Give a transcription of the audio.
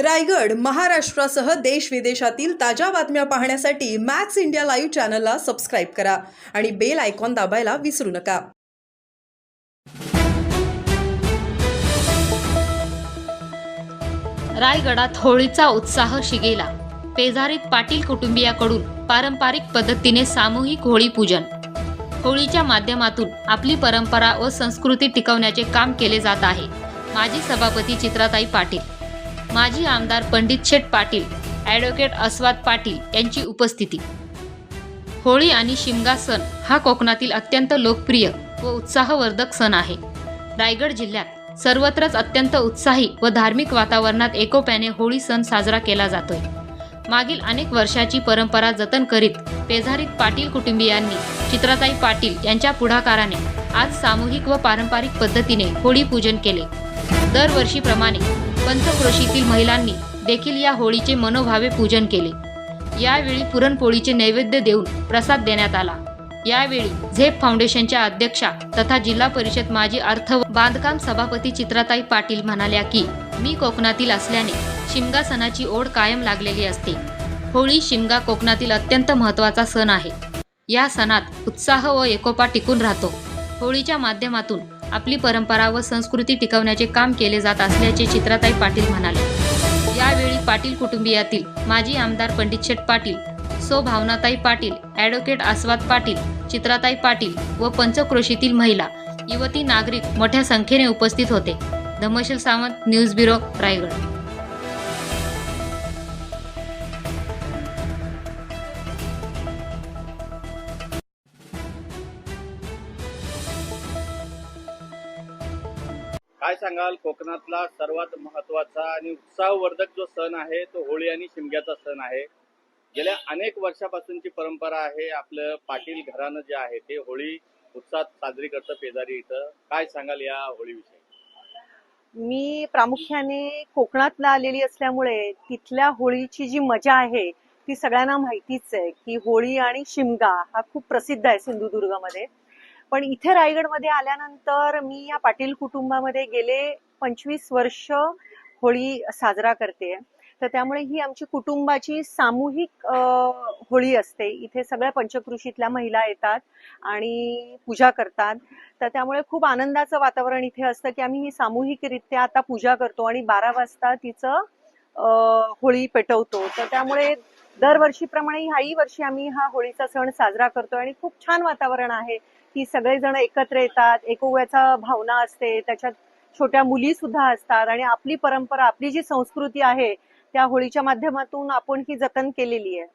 रायगड महाराष्ट्रासह देश विदेशातील ताज्या बातम्या पाहण्यासाठी मॅक्स इंडिया लाईव्ह चॅनलला सबस्क्राईब करा आणि बेल आयकॉन दाबायला विसरू नका. रायगडात होळीचा उत्साह शिगेला. पेजारीत पाटील कुटुंबियाकडून पारंपरिक पद्धतीने सामूहिक होळी पूजन होळीच्या माध्यमातून आपली परंपरा व संस्कृती टिकवण्याचे काम केले जात आहे. माजी सभापती चित्राताई पाटील. माजी आमदार पंडित शेठ पाटील ॲडव्होकेट अस्वाद पाटील यांची उपस्थिती. होळी आणि शिमगा सण हा कोकणातील अत्यंत लोकप्रिय व उत्साहवर्धक सण आहे. रायगड जिल्ह्यात सर्वत्रच अत्यंत उत्साही व धार्मिक वातावरणात एकोप्याने होळी सण साजरा केला जातोय. मागील अनेक वर्षाची परंपरा जतन करीत पेझारीत पाटील कुटुंबियांनी चित्राताई पाटील यांच्या पुढाकाराने आज सामूहिक व पारंपरिक पद्धतीने होळी पूजन केले. दरवर्षीप्रमाणे पंचक्रोशीतील महिलांनी देखील या होळीचे मनोभावे पूजन केले. यावेळी पुरणपोळीचे नैवेद्य देऊन प्रसाद देण्यात आला. यावेळी झेप फाउंडेशनच्या अध्यक्षा तथा जिल्हा परिषद माजी अर्थ बांधकाम सभापती चित्राताई पाटील म्हणाल्या की मी कोकणातील असल्याने शिमगा सणाची ओढ कायम लागलेली असते. होळी शिमगा कोकणातील अत्यंत महत्त्वाचा सण आहे. या सणात उत्साह व एकोपा टिकून राहतो. होळीच्या माध्यमातून आपली परंपरा व संस्कृती टिकवण्याचे काम केले जात असल्याचे चित्राताई पाटील म्हणाले. यावेळी पाटील कुटुंबियातील माजी आमदार पंडित शेठ पाटील सो भावनाताई पाटील ॲडव्होकेट आस्वाद पाटील चित्राताई पाटील व पंचक्रोशीतील महिला युवती नागरिक मोठ्या संख्येने उपस्थित होते. Dhamshil Sawant news bureau Raigad. काय सांगाल? कोकणातला सर्वात महत्त्वाचा आणि उत्साहवर्धक जो सण आहे तो होळी आणि शिमग्याचा सण आहे. गेल्या अनेक वर्षापासूनची परंपरा आहे आपलं पाटील घराणं जे आहे ते होळी उत्साहात साजरी करतं पेजारी इथं. काय सांगाल या होळीविषयी? मी प्रामुख्याने कोकणातला आलेली असल्यामुळे तिथल्या होळीची जी मजा आहे ती सगळ्यांना माहितीच आहे की होळी आणि शिमगा हा खूप प्रसिद्ध आहे सिंधुदुर्गामध्ये. पण इथे रायगडमध्ये आल्यानंतर मी या पाटील कुटुंबामध्ये गेले पंचवीस वर्ष होळी साजरा करते. तर त्यामुळे ही आमची कुटुंबाची सामूहिक होळी असते. इथे सगळ्या पंचकृषीतल्या महिला येतात आणि पूजा करतात. तर त्यामुळे खूप आनंदाचं वातावरण इथे असतं की आम्ही ही सामूहिकरित्या आता पूजा करतो आणि बारा वाजता तिचं होळी पेटवतो. तर त्यामुळे दरवर्षीप्रमाणे ह्याही वर्षी आम्ही हा होळीचा सण साजरा करतो आणि खूप छान वातावरण आहे. की सगळेजण एकत्र येतात एकोव्याचा भावना असते त्याच्यात छोट्या मुली सुद्धा असतात आणि आपली परंपरा आपली जी संस्कृती आहे त्या होळीच्या माध्यमातून आपण ही जतन केलेली आहे.